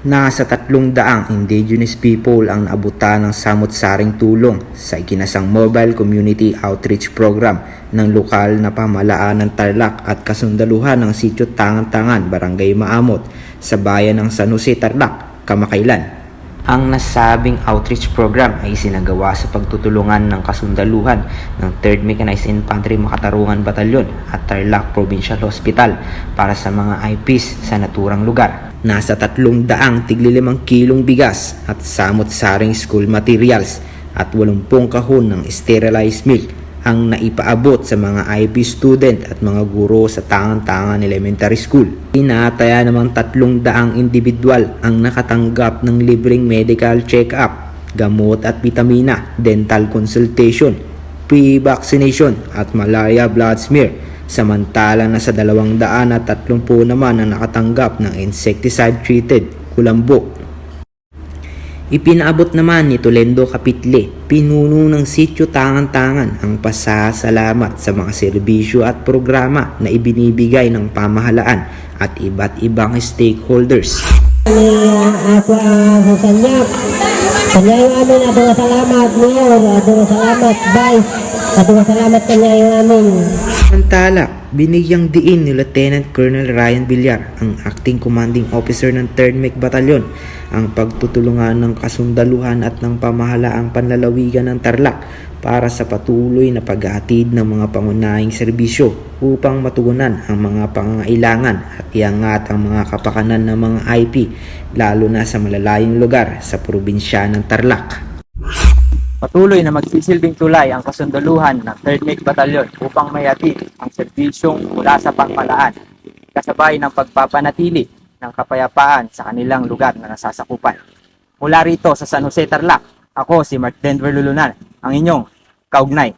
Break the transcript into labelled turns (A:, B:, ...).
A: Nasa tatlong daang indigenous people ang naabutan ng samot-saring tulong sa ikinasang Mobile Community Outreach Program ng lokal na pamahalaan ng Tarlac at kasundaluhan ng sityo Tangan-Tangan, Barangay Maamot sa bayan ng San Jose, Tarlac, kamakailan. Ang nasabing outreach program ay isinagawa sa pagtutulungan ng kasundaluhan ng 3rd Mechanized Infantry Makatarungan Batalyon at Tarlac Provincial Hospital para sa mga IPs sa naturang lugar. Nasa tatlong daang tiglilimang kilong bigas at samot-saring school materials at 80 kahon ng sterilized milk ang naipaabot sa mga IP student at mga guro sa Tangan-Tangan Elementary School. Inataya tatlong daang individual ang nakatanggap ng libreng medical check-up, gamot at vitamina, dental consultation, pre-vaccination at malaria blood smear. Samantalang nasa dalawang daan at tatlumpu naman ang nakatanggap ng insecticide-treated kulambo Ipinaabot naman ni Tolendo Kapitle, pinuno ng sityo Tangan-Tangan ang pasasalamat sa mga serbisyo at programa na ibinibigay ng pamahalaan at iba't ibang stakeholders.
B: ako ang uh, sanyap. Kanya yung amin, salamat, Mayor, nga salamat, salamat kanya yung.
A: Samantala, binigyang diin ni Lieutenant Colonel Ryan Villar, ang acting commanding officer ng 3rd MEC Battalion, ang pagtutulungan ng kasundaluhan at ng pamahalaang panlalawigan ng Tarlac para sa patuloy na paghatid ng mga pangunahing serbisyo upang matugunan ang mga pangangailangan at iangat ang mga kapakanan ng mga IP lalo na sa malalayong lugar sa probinsya ng Tarlac.
C: Patuloy na magsisilbing tulay ang kasundaluhan ng 3rd MiG Batalyon upang mayatid ang serbisyong mula sa pangpalaan, kasabay ng pagpapanatili ng kapayapaan sa kanilang lugar na nasasakupan. Mula rito sa San Jose Tarlac, ako si Mark Denver Lulunan, ang inyong kaugnay